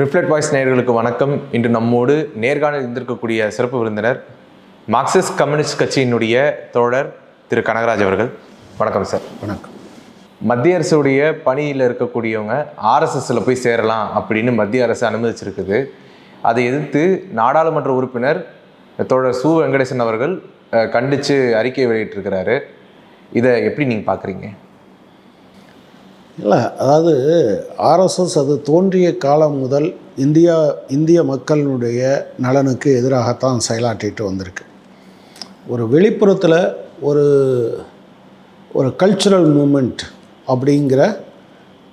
Reflect voice நேயர்களுக்கு வணக்கம். இன்று நம்மோடு நேர்காணல் இருந்திருக்கக்கூடிய சிறப்பு விருந்தினர் மார்க்சிஸ்ட் கம்யூனிஸ்ட் கட்சியினுடைய தோழர் திரு. கனகராஜ் அவர்கள். வணக்கம் சார் வணக்கம். மத்திய அரசுடைய பணியில் இருக்கக்கூடியவங்க ஆர்எஸ்எஸ்ல போய் சேரலாம் அப்படின்னு மத்திய அரசு அனுமதிச்சிருக்குது. அதை எதிர்த்து நாடாளுமன்ற உறுப்பினர் தோழர் சு. வெங்கடேசன் அவர்கள் கண்டிச்சு அறிக்கை வெளியிட்டிருக்கிறாரு. இதை எப்படி நீங்கள் பார்க்குறீங்க இல்லை அதாவது ஆர்எஸ்எஸ் அது தோன்றிய காலம் முதல் இந்தியா இந்திய மக்களினுடைய நலனுக்கு எதிராகத்தான் செயலாற்றிட்டு வந்திருக்கு. ஒரு வெளிப்புறத்தில் ஒரு ஒரு கல்ச்சுரல் மூமெண்ட் அப்படிங்கிற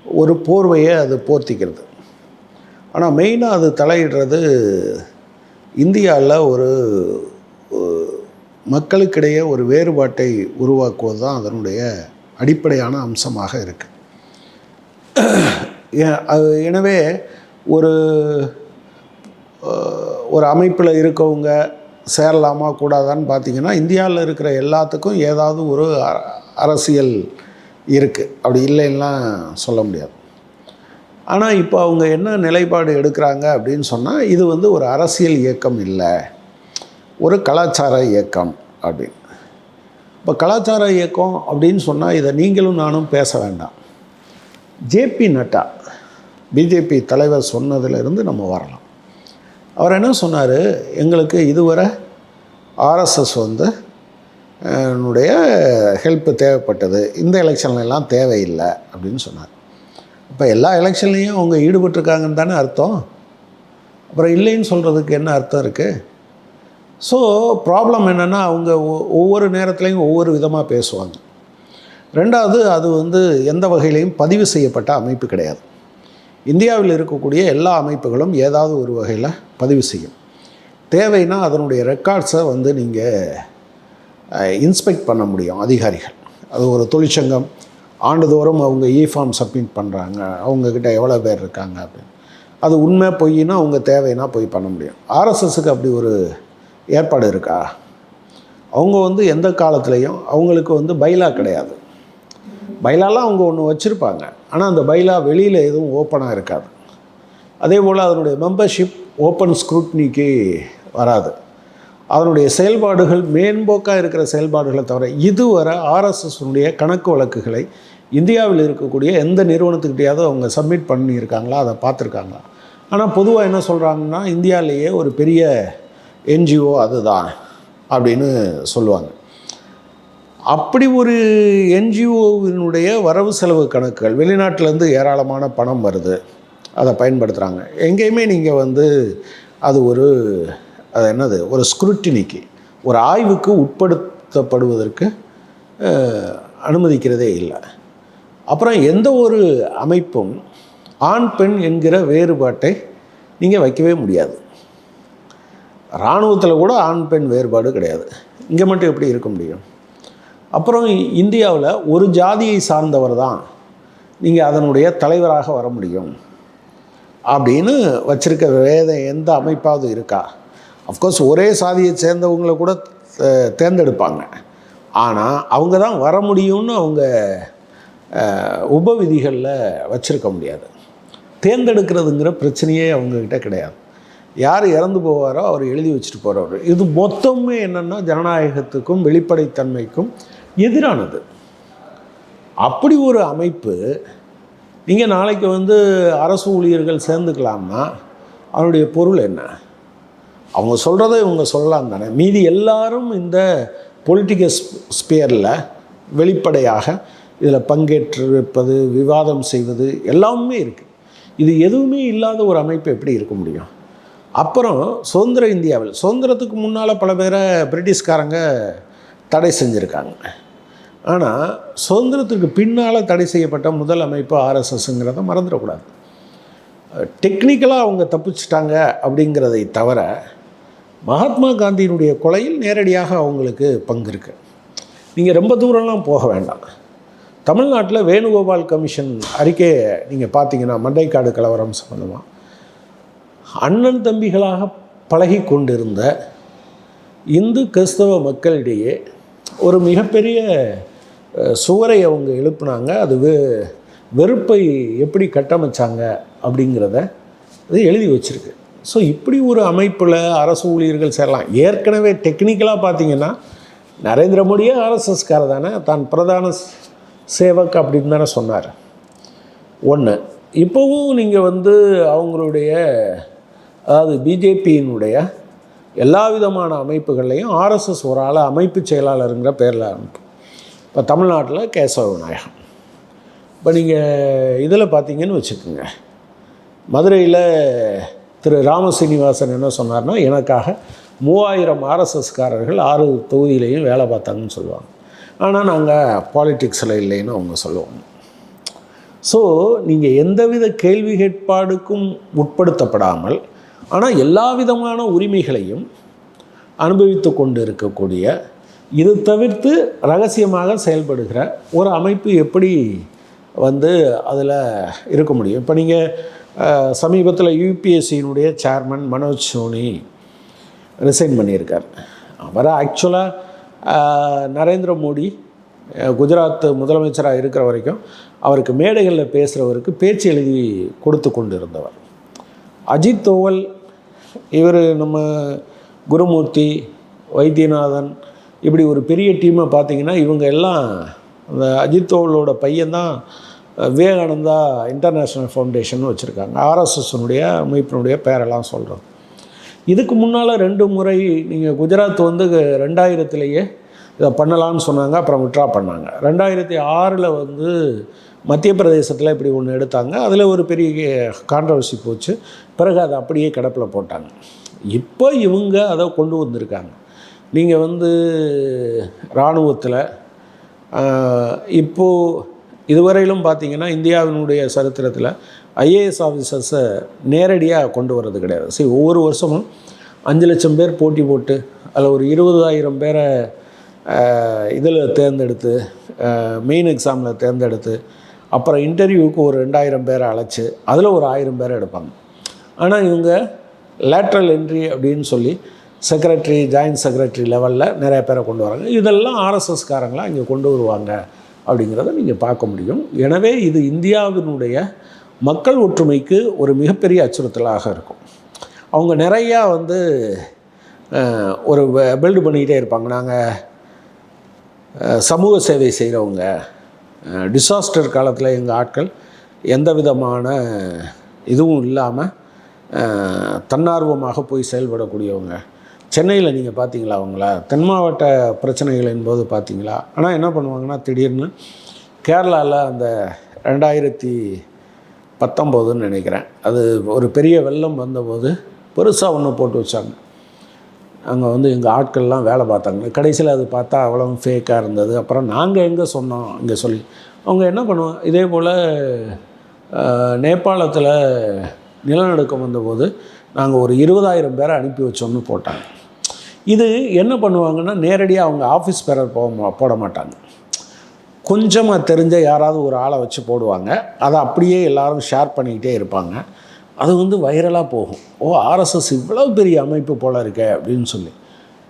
ஒரு போர்வையை அது போர்த்திக்கிறது. ஆனால் மெயினாக அது தலையிடுறது இந்தியாவில் ஒரு மக்களுக்கிடையே ஒரு வேறுபாட்டை உருவாக்குவது தான் அதனுடைய அடிப்படையான அம்சமாக இருக்குது எனவே ஒரு ஒரு அமைப்பில் இருக்கவங்க சேரலாமா கூடாதான்னு பார்த்தீங்கன்னா இந்தியாவில் இருக்கிற எல்லாத்துக்கும் ஏதாவது ஒரு அரசியல் இருக்குது அப்படி இல்லைன்னா சொல்ல முடியாது. ஆனால் இப்போ அவங்க என்ன நிலைப்பாடு எடுக்கிறாங்க அப்படின்னு சொன்னால் இது வந்து ஒரு அரசியல் இயக்கம் இல்லை. ஒரு கலாச்சார இயக்கம் அப்படின்னு. இப்போ கலாச்சார இயக்கம் அப்படின்னு சொன்னால் இதை நீங்களும் நானும் பேச வேண்டாம். ஜேபி நட்டா பிஜேபி தலைவர் சொன்னதிலிருந்து நம்ம வரலாம். அவர் என்ன சொன்னார்? எங்களுக்கு இதுவரை ஆர்எஸ்எஸ் வந்து என்னுடைய ஹெல்ப்பு தேவைப்பட்டது. இந்த எலெக்ஷன்லாம் தேவையில்லை அப்படின்னு சொன்னார். இப்போ எல்லா எலெக்ஷன்லேயும் அவங்க ஈடுபட்டிருக்காங்கன்னு தானே அர்த்தம்? அப்புறம் இல்லைன்னு சொல்கிறதுக்கு என்ன அர்த்தம் இருக்குது ஸோ ப்ராப்ளம் என்னென்னா அவங்க ஒ- ஒவ்வொரு நேரத்துலையும் ஒவ்வொரு விதமாக பேசுவாங்க. ரெண்டாவது அது வந்து எந்த வகையிலையும் பதிவு செய்யப்பட்ட அமைப்பு கிடையாது. இந்தியாவில் இருக்கக்கூடிய எல்லா அமைப்புகளும் ஏதாவது ஒரு வகையில் பதிவு செய்யும். தேவைன்னா அதனுடைய ரெக்கார்ட்ஸை வந்து நீங்கள் இன்ஸ்பெக்ட் பண்ண முடியும் அதிகாரிகள். அது ஒரு தொழிற்சங்கம். ஆண்டுதோறும் அவங்க இ ஃபார்ம் சப்மிட் பண்ணுறாங்க அவங்கக்கிட்ட எவ்வளோ பேர் இருக்காங்க அப்படின்னு. அது உண்மை பொய்னா அவங்க தேவைன்னா போய் பண்ண முடியும். ஆர்எஸ்எஸ்க்கு அப்படி ஒரு ஏற்பாடு இருக்கா? அவங்க வந்து எந்த காலத்துலேயும் அவங்களுக்கு வந்து பைலா கிடையாது. பைலாலாம் அவங்க ஒன்று வச்சுருப்பாங்க. ஆனால் அந்த பைலா வெளியில் எதுவும் ஓப்பனாக இருக்காது. அதே போல் அதனுடைய மெம்பர்ஷிப் ஓப்பன் ஸ்க்ரூட்னிக்கு வராது. அதனுடைய செயல்பாடுகள் மேம்போக்காக இருக்கிற செயல்பாடுகளை தவிர இதுவரை ஆர்எஸ்எஸ்னுடைய கணக்கு வழக்குகளை இந்தியாவில் இருக்கக்கூடிய எந்த நிறுவனத்துக்கிட்டையாவது அவங்க சப்மிட் பண்ணியிருக்காங்களா? அதை பார்த்துருக்காங்களா ஆனால் பொதுவாக என்ன சொல்கிறாங்கன்னா இந்தியாவிலேயே ஒரு பெரிய என்ஜிஓ அதுதான் அப்படின்னு சொல்லுவாங்க. அப்படி ஒரு என்ஜிஓவினுடைய வரவு செலவு கணக்குகள் வெளிநாட்டிலேருந்து ஏராளமான பணம் வருது. அதை பயன்படுத்துகிறாங்க எங்கேயுமே நீங்கள் வந்து அது ஒரு அது என்னது ஒரு ஸ்க்ரூட்டினிக்கு ஒரு ஆய்வுக்கு உட்படுத்தப்படுவதற்கு அனுமதிக்கிறதே இல்லை. அப்புறம் எந்த ஒரு அமைப்பும் ஆண் பெண் என்கிற வேறுபாட்டை நீங்கள் வைக்கவே முடியாது. இராணுவத்தில் கூட ஆண் பெண் வேறுபாடு கிடையாது. இங்கே மட்டும் எப்படி இருக்க முடியும்? அப்புறம் இந்தியாவில் ஒரு ஜாதியை சார்ந்தவர் தான் நீங்கள் அதனுடைய தலைவராக வர முடியும் அப்படின்னு வச்சிருக்க வேதம் எந்த அமைப்பாவது இருக்கா? அஃப்கோர்ஸ் ஒரே சாதியை சேர்ந்தவங்களை கூட தேர்ந்தெடுப்பாங்க. ஆனால் அவங்க தான் வர முடியும்னு அவங்க உபவிதிகளில் வச்சுருக்க முடியாது. தேர்ந்தெடுக்கிறதுங்கிற பிரச்சனையே அவங்கக்கிட்ட கிடையாது. யார் இறந்து போவாரோ அவர் எழுதி வச்சுட்டு போகிறவர் இது மொத்தமே என்னென்னா ஜனநாயகத்துக்கும் வெளிப்படைத்தன்மைக்கும் எதிரானது. அப்படி ஒரு அமைப்பு நீங்கள் நாளைக்கு வந்து அரசு ஊழியர்கள் சேர்ந்துக்கலாம்னா அவனுடைய பொருள் என்ன? அவங்க சொல்கிறத இவங்க சொல்லலாம் தானே. மீதி எல்லாரும் இந்த பொலிட்டிக்கல் ஸ்பியரில் வெளிப்படையாக இதில் பங்கேற்றிருப்பது விவாதம் செய்வது எல்லாமே இருக்குது இது எதுவுமே இல்லாத ஒரு அமைப்பு எப்படி இருக்க முடியும்? அப்புறம் சுதந்திர இந்தியாவில் சுதந்திரத்துக்கு முன்னால் பல பேரை பிரிட்டிஷ்காரங்க தடை செஞ்சுருக்காங்க. ஆனால் சுதந்திரத்துக்கு பின்னால் தடை செய்யப்பட்ட முதல் அமைப்பு ஆர்எஸ்எஸ்ங்கிறத மறந்துடக்கூடாது. டெக்னிக்கலாக அவங்க தப்பிச்சிட்டாங்க அப்படிங்கிறதை தவிர மகாத்மா காந்தியினுடைய கொலையில் நேரடியாக அவங்களுக்கு பங்கு இருக்குது நீங்கள் ரொம்ப தூரம்லாம் போக வேண்டாம். தமிழ்நாட்டில் வேணுகோபால் கமிஷன் அறிக்கையை நீங்கள் பார்த்தீங்கன்னா மண்டைக்காடு கலவரம் சம்பந்தமாக அண்ணன் தம்பிகளாக பழகி கொண்டிருந்த இந்து கிறிஸ்தவ மக்களிடையே ஒரு மிகப்பெரிய சுவரை அவங்க எழுப்புனாங்க. அது வெ வெறுப்பை எப்படி கட்டமைச்சாங்க அப்படிங்கிறத அது எழுதி வச்சிருக்கு. ஸோ இப்படி ஒரு அமைப்பில் அரசு ஊழியர்கள் சேரலாம். ஏற்கனவே டெக்னிக்கலாக பார்த்தீங்கன்னா நரேந்திர மோடியே ஆர்எஸ்எஸ்கார தானே தான் பிரதான சேவக் அப்படின்னு தானே சொன்னார். ஒன்று இப்போவும் நீங்கள் வந்து அவங்களுடைய அதாவது பிஜேபியினுடைய எல்லா விதமான அமைப்புகள்லையும் ஆர்எஸ்எஸ் ஒரு ஆள் அமைப்பு செயலாளருங்கிற பேரில் அனுப்பு இப்போ தமிழ்நாட்டில் கேசவ விநாயகம் இப்போ நீங்கள் இதில் பார்த்தீங்கன்னு வச்சுக்கோங்க. மதுரையில் திரு ராமசீனிவாசன் என்ன சொன்னார்னா எனக்காக மூவாயிரம் ஆர்எஸ்எஸ்காரர்கள் ஆறு தொகுதியிலையும் வேலை பார்த்தாங்கன்னு சொல்லுவாங்க. ஆனால் நாங்கள் பாலிட்டிக்ஸில் இல்லைன்னு அவங்க சொல்லுவாங்க. ஸோ நீங்கள் எந்தவித கேள்வி கேட்பாடுக்கும் உட்படுத்தப்படாமல் ஆனால் எல்லா விதமான உரிமைகளையும் அனுபவித்து கொண்டு இருக்கக்கூடிய இது தவிர்த்து ரகசியமாக செயல்படுகிற ஒரு அமைப்பு எப்படி வந்து அதில் இருக்க முடியும்? இப்போ நீங்கள் சமீபத்தில் யூபிஎஸ்சியினுடைய சேர்மன் மனோஜ் சோனி ரிசைன் பண்ணியிருக்கார். அவர் ஆக்சுவலாக நரேந்திர மோடி குஜராத் முதலமைச்சராக இருக்கிற வரைக்கும் அவருக்கு மேடைகளில் பேசுகிறவருக்கு பேச்சு எழுதி கொடுத்து கொண்டு இருந்தவர் அஜித் தோவல் இவர் நம்ம குருமூர்த்தி வைத்தியநாதன் இப்படி ஒரு பெரிய டீமை பார்த்தீங்கன்னா இவங்க எல்லாம் அந்த அஜித்தோவலோட பையன்தான் விவேகானந்தா இன்டர்நேஷ்னல் ஃபவுண்டேஷன் வச்சுருக்காங்க. ஆர்எஸ்எஸ்னுடைய அமைப்பினுடைய பேரெல்லாம் சொல்கிறோம் இதுக்கு முன்னால் ரெண்டு முறை நீங்கள் குஜராத் வந்து ரெண்டாயிரத்துலேயே இதை பண்ணலாம்னு சொன்னாங்க அப்புறம் விட்ரா பண்ணாங்க. ரெண்டாயிரத்தி ஆறில் வந்து மத்திய பிரதேசத்தில் இப்படி ஒன்று எடுத்தாங்க. அதில் ஒரு பெரிய கான்ட்ரவர்சி போச்சு. பிறகு அதை அப்படியே கிடப்பில் போட்டாங்க. இப்போ இவங்க அதை கொண்டு வந்திருக்காங்க. நீங்கள் வந்து இராணுவத்தில் இப்போது இதுவரையிலும் பார்த்தீங்கன்னா இந்தியாவினுடைய சரித்திரத்தில் ஐஏஎஸ் ஆஃபீஸர்ஸை நேரடியாக கொண்டு வர்றது கிடையாது. சரி ஒவ்வொரு வருஷமும் அஞ்சு லட்சம் பேர் போட்டி போட்டு அதில் ஒரு இருபதாயிரம் பேரை இதில் தேர்ந்தெடுத்து மெயின் எக்ஸாமில் தேர்ந்தெடுத்து அப்புறம் இன்டர்வியூவுக்கு ஒரு ரெண்டாயிரம் பேரை அழைச்சி அதில் ஒரு ஆயிரம் பேரை எடுப்பாங்க. ஆனால் இவங்க லேட்ரல் என்ட்ரி அப்படின்னு சொல்லி செக்ரட்டரி ஜாயின்ட் செக்ரட்டரி லெவலில் நிறைய பேரை கொண்டு வராங்க. இதெல்லாம் ஆர்எஸ்எஸ்காரங்களாக இங்கே கொண்டு வருவாங்க அப்படிங்கிறத நீங்கள் பார்க்க முடியும். எனவே இது இந்தியாவினுடைய மக்கள் ஒற்றுமைக்கு ஒரு மிகப்பெரிய அச்சுறுத்தலாக இருக்கும். அவங்க நிறையா வந்து ஒரு பில்டு பண்ணிக்கிட்டே இருப்பாங்க. நாங்கள் சமூக சேவை செய்கிறவங்க டிசாஸ்டர் காலத்தில் எங்கள் ஆட்கள் எந்த விதமான இதுவும் இல்லாமல் தன்னார்வமாக போய் செயல்படக்கூடியவங்க. சென்னையில் நீங்கள் பார்த்தீங்களா அவங்கள? தென் மாவட்ட பிரச்சனைகளின் போது பார்த்தீங்களா ஆனால் என்ன பண்ணுவாங்கன்னா திடீர்னு கேரளாவில் அந்த ரெண்டாயிரத்தி பத்தொம்போதுன்னு நினைக்கிறேன். அது ஒரு பெரிய வெள்ளம் வந்தபோது பெருசாக ஒன்று போட்டு வச்சாங்க. அங்கே வந்து எங்கள் ஆட்கள்லாம் வேலை பார்த்தாங்க. கடைசியில் அது பார்த்தா அவ்வளோ ஃபேக்காக இருந்தது. அப்புறம் நாங்கள் எங்கே சொன்னோம்? இங்கே சொல்லி. அவங்க என்ன பண்ணுவாங்க? இதே போல் நேபாளத்தில் நிலநடுக்கம் வந்தபோது நாங்கள் ஒரு இருபதாயிரம் பேரை அனுப்பி வச்சோம்னு போட்டாங்க. இது என்ன பண்ணுவாங்கன்னா நேரடியாக அவங்க ஆஃபீஸ் பேரர் போக மா- போட மாட்டாங்க. கொஞ்சமாக தெரிஞ்ச யாராவது ஒரு ஆளை வச்சு போடுவாங்க. அதை அப்படியே எல்லாரும் ஷேர் பண்ணிக்கிட்டே இருப்பாங்க. அது வந்து வைரலாக போகும். ஓ ஆர்எஸ்எஸ் இவ்வளோ பெரிய அமைப்பு போல் இருக்கே அப்படின்னு சொல்லி.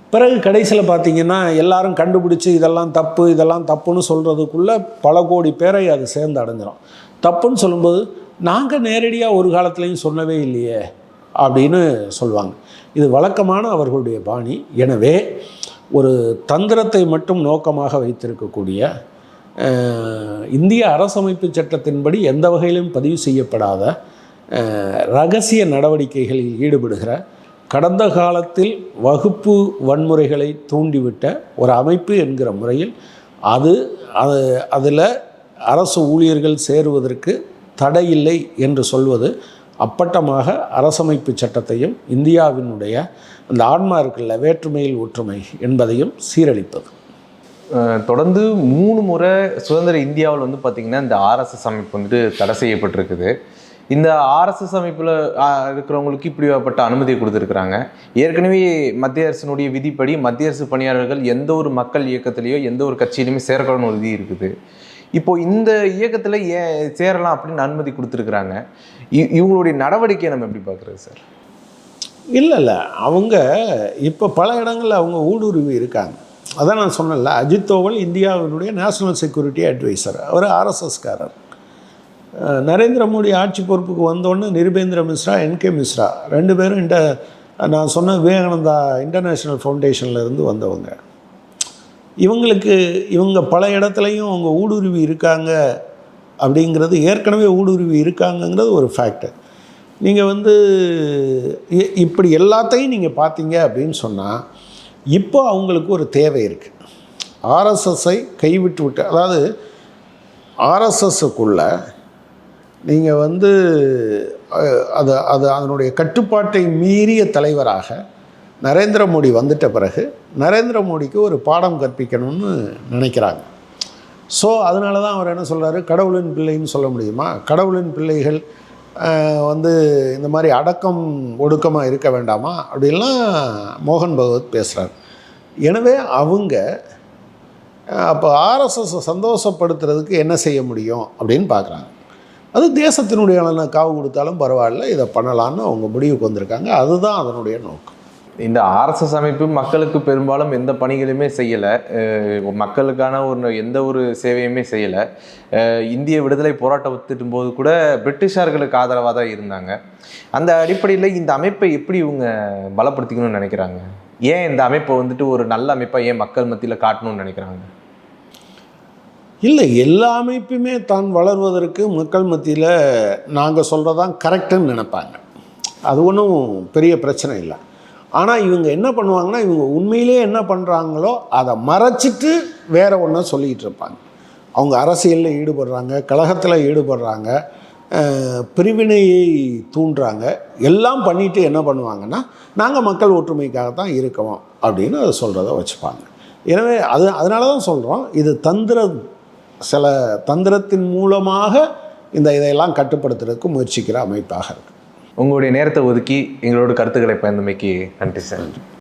பிறகு கடைசியில் பார்த்தீங்கன்னா எல்லாரும் கண்டுபிடிச்சி இதெல்லாம் தப்பு இதெல்லாம் தப்புன்னு சொல்கிறதுக்குள்ளே பல கோடி பேரை அது சேர்ந்து அடைஞ்சிடும் தப்புன்னு சொல்லும்போது நாங்கள் நேரடியாக ஒரு காலத்துலேயும் சொன்னவே இல்லையே. அப்படின்னு சொல்லுவாங்க. இது வழக்கமான அவர்களுடைய பாணி. எனவே ஒரு தந்திரத்தை மட்டும் நோக்கமாக வைத்திருக்கக்கூடிய இந்திய அரசமைப்பு சட்டத்தின்படி எந்த வகையிலும் பதிவு செய்யப்படாத ரகசிய நடவடிக்கைகளில் ஈடுபடுகிற கடந்த காலத்தில் வகுப்பு வன்முறைகளை தூண்டிவிட்ட ஒரு அமைப்பு என்கிற முறையில் அது அது அதில் அரசு ஊழியர்கள் சேருவதற்கு தடையில்லை என்று சொல்வது அப்பட்டமாக அரசமைப்பு சட்டத்தையும் இந்தியாவினுடைய அந்த ஆன்மா இருக்குல்ல வேற்றுமையில் ஒற்றுமை என்பதையும் சீரழிப்பது. தொடர்ந்து மூணு முறை சுதந்திர இந்தியாவில் வந்து பார்த்திங்கன்னா இந்த ஆர்எஸ்எஸ் அமைப்பு வந்துட்டு தடை செய்யப்பட்டிருக்குது. இந்த ஆர்எஸ்எஸ் அமைப்பில் இருக்கிறவங்களுக்கு இப்படிப்பட்ட அனுமதி கொடுத்துருக்குறாங்க. ஏற்கனவே மத்திய அரசினுடைய விதிப்படி மத்திய அரசு பணியாளர்கள் எந்த ஒரு மக்கள் இயக்கத்திலேயோ எந்த ஒரு கட்சியிலையுமே சேரக்கூடாதுன்னு ஒரு விதி இருக்குது. இப்போ இந்த இயக்கத்தில் ஏன் சேரலாம் அப்படின்னு அனுமதி கொடுத்துருக்குறாங்க. இவங்களுடைய நடவடிக்கையை நம்ம எப்படி பார்க்குறது சார்? இல்லை இல்லை அவங்க இப்போ பல இடங்களில் அவங்க ஊடுருவி இருக்காங்க. அதான் நான் சொன்னேன்ல அஜித் தோவல் இந்தியாவினுடைய நேஷனல் செக்யூரிட்டி அட்வைசர் அவர் ஆர்எஸ்எஸ்காரர் நரேந்திர மோடி ஆட்சி பொறுப்புக்கு வந்தோடனே நிருபேந்திர மிஸ்ரா என்கே மிஸ்ரா ரெண்டு பேரும் இந்த நான் சொன்ன விவேகானந்தா இன்டர்நேஷ்னல் ஃபவுண்டேஷன்லேருந்து வந்தவங்க. இவங்களுக்கு இவங்க பல இடத்துலையும் அவங்க ஊடுருவி இருக்காங்க. அப்படிங்கிறது ஏற்கனவே ஊடுருவி இருக்காங்கங்கிறது ஒரு ஃபேக்ட் நீங்கள் வந்து இ- இப்படி எல்லாத்தையும் நீங்கள் பார்த்தீங்க அப்படின்னு சொன்னால் இப்போ அவங்களுக்கு ஒரு தேவை இருக்குது ஆர்எஸ்எஸ்ஸை கைவிட்டு விட்டு அதாவது ஆர்எஸ்எஸ்ஸுக்குள்ளே நீங்கள் வந்து அது அது அதனுடைய கட்டுப்பாட்டை மீறிய தலைவராக நரேந்திர மோடி வந்துட்ட பிறகு நரேந்திர மோடிக்கு ஒரு பாடம் கற்பிக்கணும்னு நினைக்கிறாங்க. ஸோ அதனால தான் அவர் என்ன சொல்கிறாரு கடவுளின் பிள்ளைன்னு சொல்ல முடியுமா? கடவுளின் பிள்ளைகள் வந்து இந்த மாதிரி அடக்கம் ஒடுக்கமாக இருக்க வேண்டாமா? அப்படின்லாம் மோகன் பகவத் பேசுகிறார் எனவே அவங்க அப்போ ஆர்எஸ்எஸ் சந்தோஷப்படுத்துறதுக்கு என்ன செய்ய முடியும் அப்படின்னு பார்க்குறாங்க அது தேசத்தினுடைய நலனை காவு கொடுத்தாலும் பரவாயில்ல இதை பண்ணலான்னு அவங்க முடிவுக்கு வந்திருக்காங்க. அதுதான் அதனுடைய நோக்கம். இந்த ஆர்எஸ்எஸ் அமைப்பு மக்களுக்கு பெரும்பாலும் எந்த பணிகளுமே செய்யலை. மக்களுக்கான ஒரு எந்த ஒரு சேவையுமே செய்யலை. இந்திய விடுதலை போராட்டத்தின் போது கூட பிரிட்டிஷார்களுக்கு ஆதரவாக தான் இருந்தாங்க. அந்த அடிப்படையில் இந்த அமைப்பை எப்படி இவங்க பலப்படுத்திக்கணும்னு நினைக்கிறாங்க? ஏன் இந்த அமைப்பை வந்துட்டு ஒரு நல்ல அமைப்பாக ஏன் மக்கள் மத்தியில் காட்டணும்னு நினைக்கிறாங்க? இல்லை எல்லா அமைப்புமே தான் வளர்வதற்கு மக்கள் மத்தியில் நாங்கள் சொல்கிறதான் கரெக்டுன்னு நினைப்பாங்க. அது ஒன்றும் பெரிய பிரச்சனை இல்லை. ஆனால் இவங்க என்ன பண்ணுவாங்கன்னா இவங்க உண்மையிலே என்ன பண்ணுறாங்களோ அதை மறைச்சிட்டு வேற ஒன்றை சொல்லிக்கிட்டு இருப்பாங்க. அவங்க அரசியலில் ஈடுபடுறாங்க கழகத்தில் ஈடுபடுறாங்க பிரிவினையை தூண்டுறாங்க. எல்லாம் பண்ணிவிட்டு என்ன பண்ணுவாங்கன்னா நாங்கள் மக்கள் ஒற்றுமைக்காக தான் இருக்கோம் அப்படின்னு அதை சொல்கிறத வச்சுப்பாங்க. எனவே அது அதனால தான் சொல்கிறோம் இது தந்திர சில தந்திரத்தின் மூலமாக இந்த இதையெல்லாம் கட்டுப்படுத்துறதுக்கு முயற்சிக்கிற அமைப்பாக இருக்குது உங்களுடைய நேரத்தை ஒதுக்கி எங்களோட கருத்துக்களை பயந்தமைக்கு நன்றி சார்.